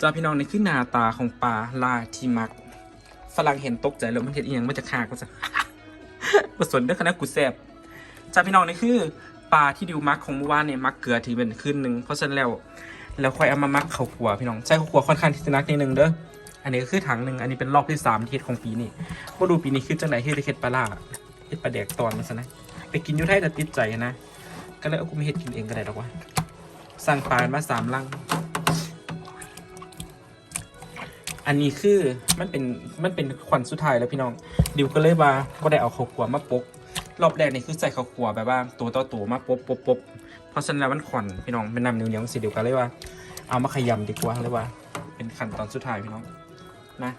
จ้าพี่น้องนี่คือหน้าตาของปลาลาทีมักฝรั่งเห็นตกใจแล้วมันเห็นอีหยังมันจะคาก็จะผสนด้วยคณะกูแซบจ้าพี่น้องนี่คือปลาที่ดิวมักของเมื่อวานเนี่ยมักเกลือถือเป็นขึ้นหนึ่งเพราะฉะนั้นแล้วแล้วค่อยเอามามักข้าวขัวพี่น้องใช้ข้าวขัวค่อนข้างที่จะนักนิดนึงเด้ออันนี้ก็คือถังหนึ่งอันนี้เป็นรอบที่สามที่เฮ็ดของปีนี้ว่าดูปีนี้คือจังไหนที่ได้เฮ็ดปลาล่าเฮ็ดปลาแดกตอนมาซะนะไปกินอยูไทยแต่ติดใจนะก็เลยเอากูไม่เฮ็ดกินเองก็ได้หรอกวะสั่งปลามาสามลัง อันนี้คือมันเป็นมันเป็นขวัญสุดท้ายแล้วพี่น้อง ดิวก็เลยว่าก็ได้เอาข้าวขัวมาปกรอบแรกนี่คือใส่ข้าวขัวแบบว่าตัวต่อตัวมาปบปบปบเพราะฉะนั้นแล้วมันขวัญพี่น้องเป็นนำเหนียวเหนียวๆสิเดียวกันเลยว่า เอามาขยำดีกว่าเลยว่า เป็นขั้นตอนสุดท้ายพี่น้องนะ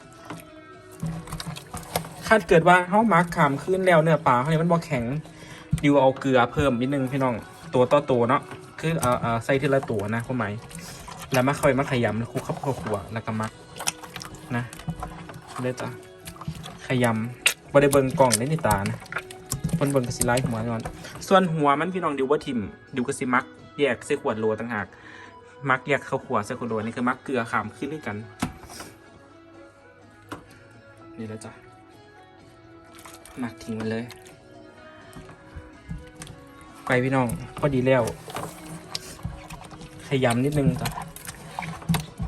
คาดเกิดว่าเฮามาร์คขามขึ้นแล้วเนื้อปลาเขาเนี่ยมันบ่แข็งดิวเอาเกลือเพิ่มนิดนึงพี่น้องตัวต่อตัวเนาะคือเอาเอาใส่ทีละตัวนะความหมายแล้วมาค่อยมาขยำแล้วคลุกเข้าข้าวขัวแล้วก็มัก นะเด้จ้ะขยำบริเบิงกล่องได้ในตานะบนเบิงกระสิไลหัวนี่ก่อนส่วนหัวมันพี่น้องดิวว่าทิมดิวกระสิมักแยกใส่ขวดโหลต่างหาก มักแยกเข้าขวดใส่ขวดโหลนี่คือมักเกลือขามขึ้นด้วยกัน นี่แล้วจ้ะมักทิ้งมันเลย ไปพี่น้องพอดีแล้วขยำนิดนึงจ้ะ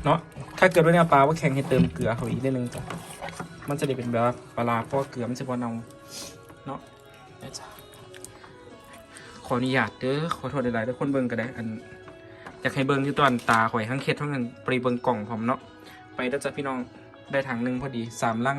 เนาะ ถ้าเกิดว่าเนี่ยปลาว่าแข็งให้เติมเกลือเขาอีกนิดนึงจ้ะมันจะได้เป็นแบบปลาเพราะว่าเกลือมันจะพอเนาเนาะจ้ะขออนุญาตเด้อขอโทษหลายๆทุกคนเบิ่งก็ได้อันอยากให้เบิ่งที่ตอนตาข่อยทั้งเข็ดทั้งนั้นปรีเบิ่งกล่องผมเนาะไปแล้วจ้ะพี่น้องได้ถังหนึ่งพอดีสามลัง